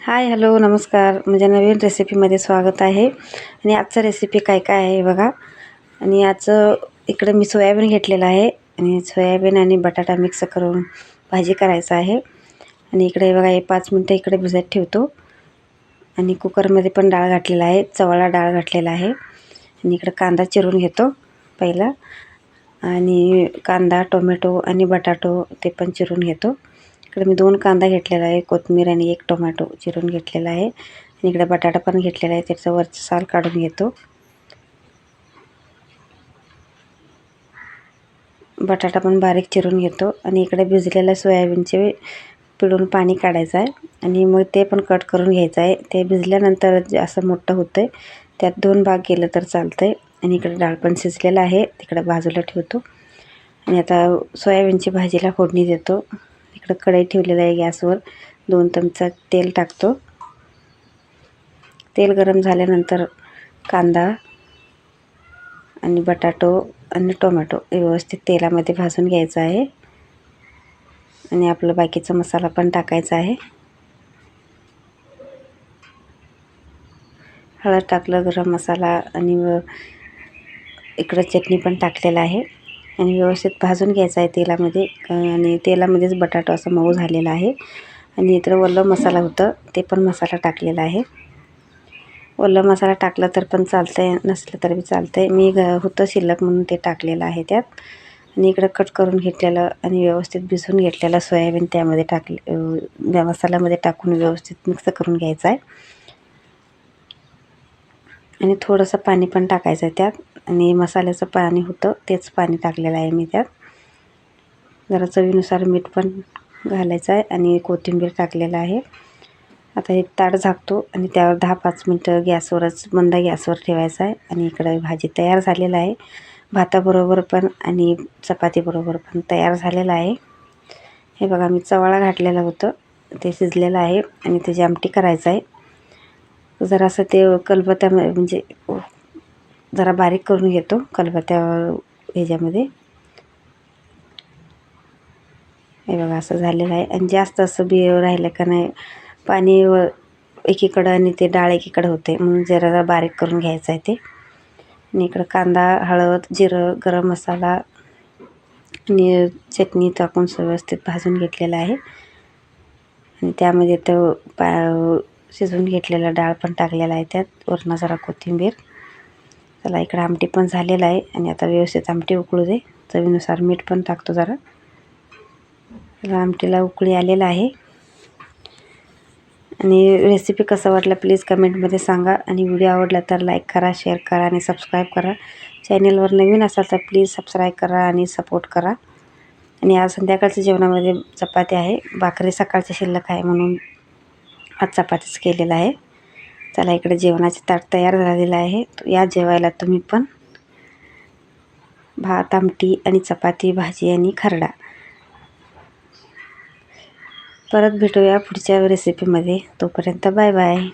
Hi hello नमस्कार. माझ्या नवीन रेसिपीमध्ये स्वागत आहे. आणि आजचं रेसिपी काय काय आहे बघा. आणि आजचं इकडं मी सोयाबीन घेतलेलं आहे. आणि सोयाबीन आणि बटाटा मिक्स करून भाजी करायचं आहे. आणि इकडे बघा हे पाच मिनटं इकडे भिजत ठेवतो. आणि कुकरमध्ये पण डाळ घातलेला आहे. चवळा डाळ घातलेला आहे. आणि इकडं कांदा चिरून घेतो पहिला. आणि कांदा टोमॅटो आणि बटाटो ते पण चिरून घेतो. इकडे मी दोन कांदा घेतलेला आहे. कोथमीर आणि एक टोमॅटो चिरून घेतलेला आहे. आणि इकडे बटाटा पण घेतलेला आहे. त्याचं वरचं साल काढून घेतो. बटाटा पण बारीक चिरून घेतो. आणि इकडे भिजलेल्या सोयाबीनचे पिळून पाणी काढायचं आहे. आणि मग ते पण कट करून घ्यायचं आहे. ते भिजल्यानंतर असं मोठं होतं आहे त्यात दोन भाग केलं तर चालतं आहे आणि इकडे डाळ पण शिजलेलं आहे. तिकडे बाजूला ठेवतो. आणि आता सोयाबीनची भाजीला फोडणी देतो. इकडं कढई ठेवलेलं आहे गॅसवर. दोन चमचा तेल टाकतो. तेल गरम झाल्यानंतर कांदा आणि बटाटो आणि टोमॅटो व्यवस्थित तेलामध्ये भाजून घ्यायचं आहे. आणि आपलं बाकीचा मसाला पण टाकायचा आहे. हळद टाकलं गरम मसाला आणि इकडं चटणी पण टाकलेलं आहे. आणि व्यवस्थित भाजून घ्यायचा आहे तेलामध्ये. आणि तेलामध्येच बटाटा असा मऊ झालेला आहे. आणि इतर ओलं मसाला होतं ते पण मसाला टाकलेला आहे. ओलं मसाला टाकला तर पण चालतं आहे नसलं तर बी चालतं आहे मी ग होतं शिल्लक म्हणून ते टाकलेलं आहे त्यात. आणि इकडं कट करून घेतलेलं आणि व्यवस्थित भिजवून घेतलेलं सोयाबीन त्यामध्ये टाकले त्या मसाल्यामध्ये टाकून व्यवस्थित मिक्स करून घ्यायचं आहे. आणि थोडंसं पाणी पण टाकायचं आहे त्यात. आणि मसाल्याचं पाणी होतं तेच पाणी टाकलेलं आहे मी त्यात. जरा चवीनुसार मीठ पण घालायचं आहे आणि कोथिंबीर टाकलेलं आहे. आता हे ताट झाकतो आणि त्यावर दहा पाच मिनटं गॅसवरच मंद गॅसवर ठेवायचं आहे. आणि इकडं भाजी तयार झालेलं आहे. भाताबरोबर पण आणि चपातीबरोबर पण तयार झालेलं आहे. हे बघा मी चवळा घातलेलं होतं. ते शिजलेलं आहे आणि त्याची आमटी करायचं आहे. जरासं ते कलबत्या म्हणजे जरा बारीक करून घेतो कलबत्त्या ह्याच्यामध्ये. हे बघा असं झालेलं आहे. आणि जास्त असं बी राहिलं का नाही पाणी एकीकडं आणि ते डाळ एकीकडं होते. म्हणून जरा जरा बारीक करून घ्यायचं आहे ते. आणि इकडं कांदा हळद जिरं गरम मसाला आणि चटणी टाकून व्यवस्थित भाजून घेतलेलं आहे. आणि त्यामध्ये तो पा शिजवून घेतलेला डाळ पण टाकलेला आहे त्यात. वरनं जरा कोथिंबीर. चला इकडं आमटी पण झालेलं आहे आणि आता व्यवस्थित आमटी उकळू दे. चवीनुसार मीठ पण टाकतो जरा. आमटीला उकळी आलेला आहे. आणि रेसिपी कसं वाटलं प्लीज कमेंटमध्ये सांगा. आणि व्हिडिओ आवडला तर लाईक करा शेअर करा आणि सबस्क्राईब करा. चॅनेलवर नवीन असाल तर प्लीज सबस्क्राईब करा आणि सपोर्ट करा. आणि आज संध्याकाळच्या जेवणामध्ये चपाती आहे. भाकरी सकाळची शिल्लक आहे म्हणून आज चपातीच केलेलं आहे. चला इकडे जेवणाचे ताट तयार झालेलं आहे. या जेवायला तुम्ही पण भात आमटी आणि चपाती भाजी आणि खरडा. परत भेटूया पुढच्या रेसिपीमध्ये तोपर्यंत बाय बाय.